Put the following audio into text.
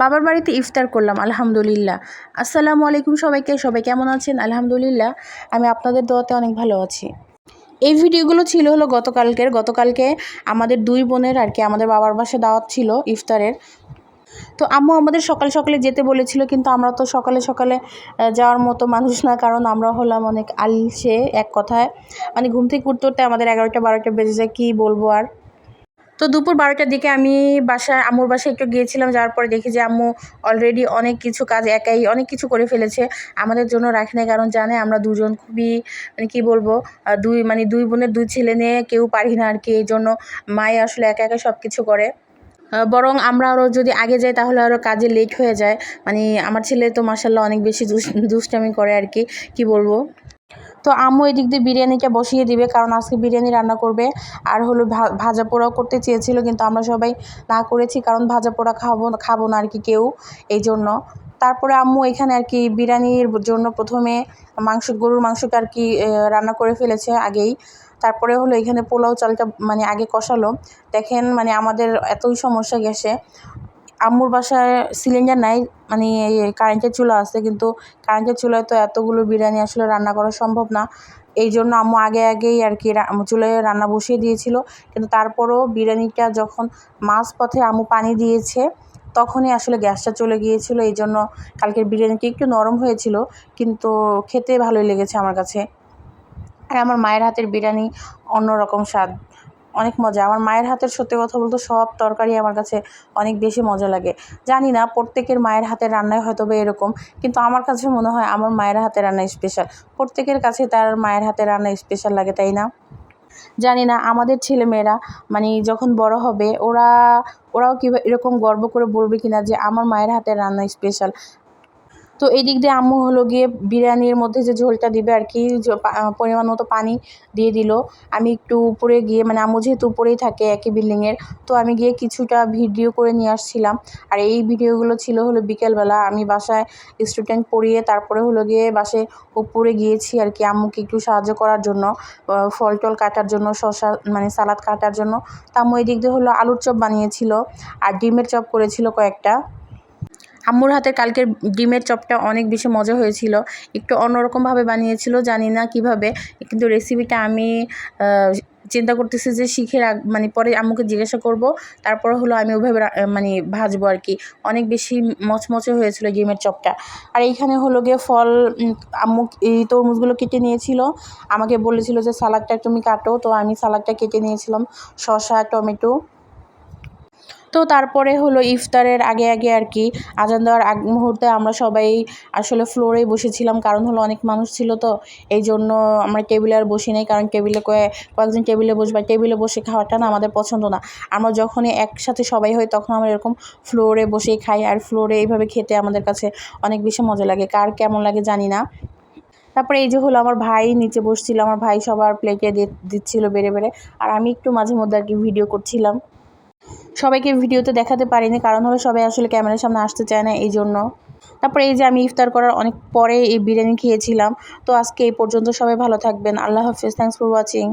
বাবার বাড়িতে ইফতার করলাম, আলহামদুলিল্লাহ। আসসালামু আলাইকুম সবাইকে, সবাই কেমন আছেন? আলহামদুলিল্লাহ, আমি আপনাদের দোয়াতে অনেক ভালো আছি। এই ভিডিওগুলো ছিল হলো গতকালকের, গতকালকে আমাদের দুই বোনের আর কি, আমাদের বাবার বাসায় দাওয়াত ছিল ইফতারের। তো আম্মু আমাদের সকালে সকালে যেতে বলেছিল, কিন্তু আমরা তো সকালে সকালে যাওয়ার মতো মানুষ না, কারণ আমরা হলাম অনেক আলসে এক কথায়। মানে ঘুম থেকে উঠতে উঠতে আমাদের এগারোটা, বারোটা বেজে যায়, কী বলব আর? তো দুপুর বারোটার দিকে আমি বাসায়, আম্মুর বাসায় একটু গিয়েছিলাম, যাওয়ার পরে দেখি যে আম্মু অলরেডি অনেক কিছু কাজ একাই, অনেক কিছু করে ফেলেছে। আমাদের জন্য রাখে না কারণ জানে আমরা দুজন খুবই মানে কী বলব দুই মানে দুই বোনের দুই ছেলে নিয়ে কেউ পারি না আর কি এই জন্য মাই আসলে একা একা সব কিছু করে বরং আমরা আরও যদি আগে যাই, তাহলে আরও কাজে লেট হয়ে যায়। মানে আমার ছেলে তো মাসাল্লাহ অনেক বেশি দুষ্টামি করে আর কি কী বলব? তো আম্মু এদিক দিয়ে বিরিয়ানিটা বসিয়ে দিবে, কারণ আজকে বিরিয়ানি রান্না করবে। আর হলো ভাজা পোড়াও করতে চেয়েছিল, কিন্তু আমরা সবাই না করেছি, কারণ ভাজা পোড়া খাব খাব না আর কি কেউ এই জন্য। তারপরে আম্মু এখানে আর কি বিরিয়ানির জন্য প্রথমে মাংস, গরুর মাংসটা আর কি রান্না করে ফেলেছে আগেই। তারপরে হলো এখানে পোলাও চালটা মানে আগে কষালো। দেখেন মানে আমাদের এতই সমস্যা গ্যাসে। আম্মুর বাসায় সিলিন্ডার নাই মানে এই কারেন্টের চুলা আছে, কিন্তু কারেন্টের চুলায় তো এতগুলো বিরিয়ানি আসলে রান্না করা সম্ভব না। এই জন্য আম্মু আগে আগেই আর কি চুলায় রান্না বসিয়ে দিয়েছিল, কিন্তু তারপরও বিরিয়ানিটা যখন মাঝ পথে আম্মু পানি দিয়েছে, তখনই আসলে গ্যাসটা চলে গিয়েছিল, এই জন্য কালকের বিরিয়ানিটা একটু নরম হয়েছিল, কিন্তু খেতে ভালোই লেগেছে আমার কাছে। আর আমার মায়ের হাতের বিরিয়ানি অন্যরকম স্বাদ। অনেক মজা। আমার মায়ের হাতের সত্যি কথা বলতে সব তরকারি আমার কাছে অনেক বেশি মজা লাগে। জানি না প্রত্যেকের মায়ের হাতের রান্নায় হয়তো বা এরকম, কিন্তু আমার কাছে মনে হয় আমার মায়ের হাতের রান্না স্পেশাল প্রত্যেকের কাছে তার মায়ের হাতের রান্না স্পেশাল লাগে, তাই না? জানি না আমাদের ছেলেমেয়েরা মানে যখন বড় হবে, ওরা, ওরাও কি এরকম গর্ব করে বলবে কিনা যে আমার মায়ের হাতের রান্না স্পেশাল তো এই দিক দিয়ে আম্মু হলো গিয়ে বিরিয়ানির মধ্যে যে ঝোলটা দিবে আর কি পরিমাণ মতো পানি দিয়ে দিল। আমি একটু উপরে গিয়ে মানে আম্মু যেহেতু উপরেই থাকে একই বিল্ডিংয়ের তো আমি গিয়ে কিছুটা ভিডিও করে নিয়ে আসছিলাম। আর এই ভিডিওগুলো ছিল হলো বিকেলবেলা। আমি বাসায় স্টুডেন্ট পড়িয়ে তারপরে হলো গিয়ে বাসে উপরে গিয়েছি আর কি আম্মুকে একটু সাহায্য করার জন্য ফল টল কাটার জন্য, শসা মানে সালাদ কাটার জন্য। তা আম্মু এই দিক দিয়ে হলো আলুর চপ বানিয়েছিল আর ডিমের চপ করেছিল কয়েকটা। আম্মুর হাতে কালকের ডিমের চপটা অনেক বেশি মজা হয়েছিল। একটু অন্যরকমভাবে বানিয়েছিল, জানি না কীভাবে। কিন্তু রেসিপিটা আমি চিন্তা করতেছি যে শিখে রাখ মানে পরে আম্মুকে জিজ্ঞাসা করব। তারপর হলো আমি ওইভাবে মানে ভাজবো আর কি। অনেক বেশি মচমচে হয়েছিল ডিমের চপটা। আর এইখানে হলো গিয়ে ফল আম্মু এই তরমুজগুলো কেটে নিয়েছিল। আমাকে বলেছিল যে সালাদটা তুমি কাটো। তো আমি সালাদটা কেটে নিয়েছিলাম। শসা, টমেটো তো তারপরে হলো ইফতারের আগে আগে আর কি আজান দেওয়ার আগ মুহূর্তে আমরা সবাই আসলে ফ্লোরেই বসেছিলাম, কারণ হলো অনেক মানুষ ছিল তো, এই জন্য আমরা টেবিলে আর বসি নাই, কারণ টেবিলে কয়ে কয়েকজন টেবিলে বসবে টেবিলে বসে খাওয়াটা না আমাদের পছন্দ না। আমরা যখনই একসাথে সবাই হই তখন আমরা এরকম ফ্লোরে বসেই খাই, আর ফ্লোরে এইভাবে খেতে আমাদের কাছে অনেক বেশি মজা লাগে, কার কেমন লাগে জানি না। তারপরে এই যে হলো আমার ভাই নিচে বসছিল, আমার ভাই সবার প্লেটে দিচ্ছিল বেড়ে বেড়ে, আর আমি একটু মাঝে মধ্যে আর কি ভিডিও করছিলাম। সবাইকে ভিডিওতে দেখাতে পারিনি, কারণ হলো সবাই আসলে ক্যামেরার সামনে আসতে চায় না এই জন্য। তারপরে এই যে আমি ইফতার করার অনেক পরে এই বিরিয়ানি খেয়েছিলাম, তো আজকে এই পর্যন্ত সবাই ভালো থাকবেন। আল্লাহ হাফিজ থ্যাংকস ফর ওয়াচিং